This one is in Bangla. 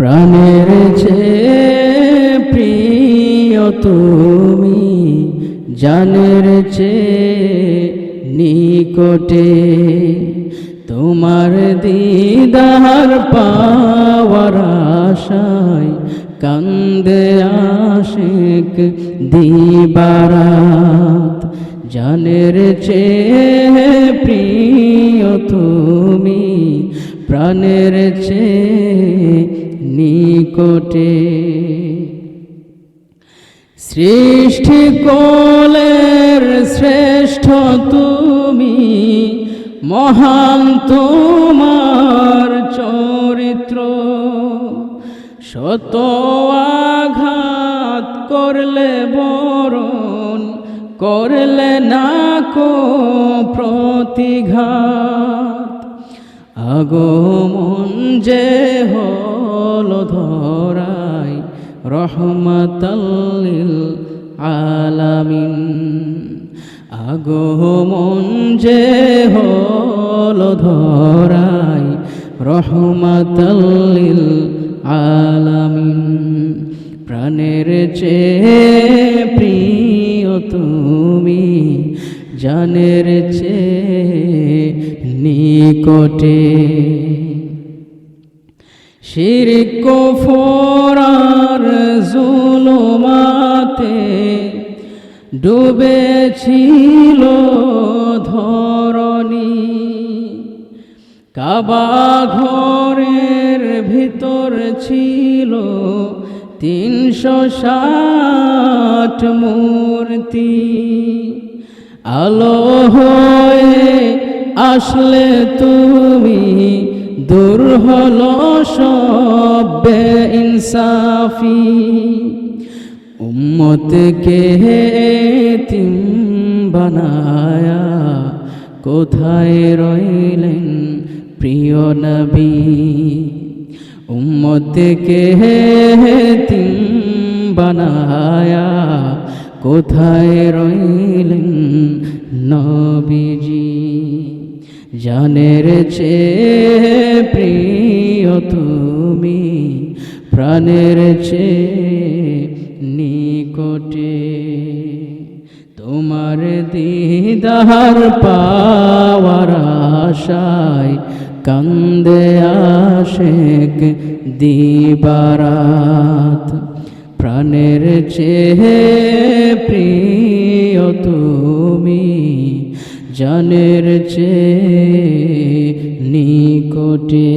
প্রাণের চেয়ে প্রিয় তুমি, জানের চেয়ে নিকটে, তোমার দিদার পাওয়ার আশায় কান্দে আশেক দিবারাত। জানের চেয়ে প্রিয় তুমি প্রাণের চেয়ে নিকটে। সৃষ্টি কোলের শ্রেষ্ঠ তুমি, মহান তোমার চরিত্র। শত আঘাত করলে বরণ, করলে না কো প্রতিঘাত। আগমন যে হল ধরাই রহমতাল্লিল আলামিন। আগমন যে হল ধরাই রহমতাল্লিল আলামিন। প্রাণের চেয়ে প্রিয় তুমি, জানের চেয়ে নিকটে। শিরিক ফোরার জুলুমাতে ডুবেছিল ধরণী। কাবা ঘরের ভিতর ছিল তিনশো ষাট মূর্তি। আলো হয়ে আসলে তুমি দূর হলো সব ইনসাফি। উম্মতকে তিম বানায়া কোথায় রইলেন প্রিয় নবী? উম্মতকে তিম বানায়া কোথায় রইলেন নবীজি? জানের চেয়ে প্রিয় তুমি, প্রাণের চেয়ে নিকটে। তোমার দিদার পাওয়ার আশায় কান্দে আশেক দিবারাত। প্রাণের চেয়ে প্রিয় তুমি জানের চেয়ে নিকটে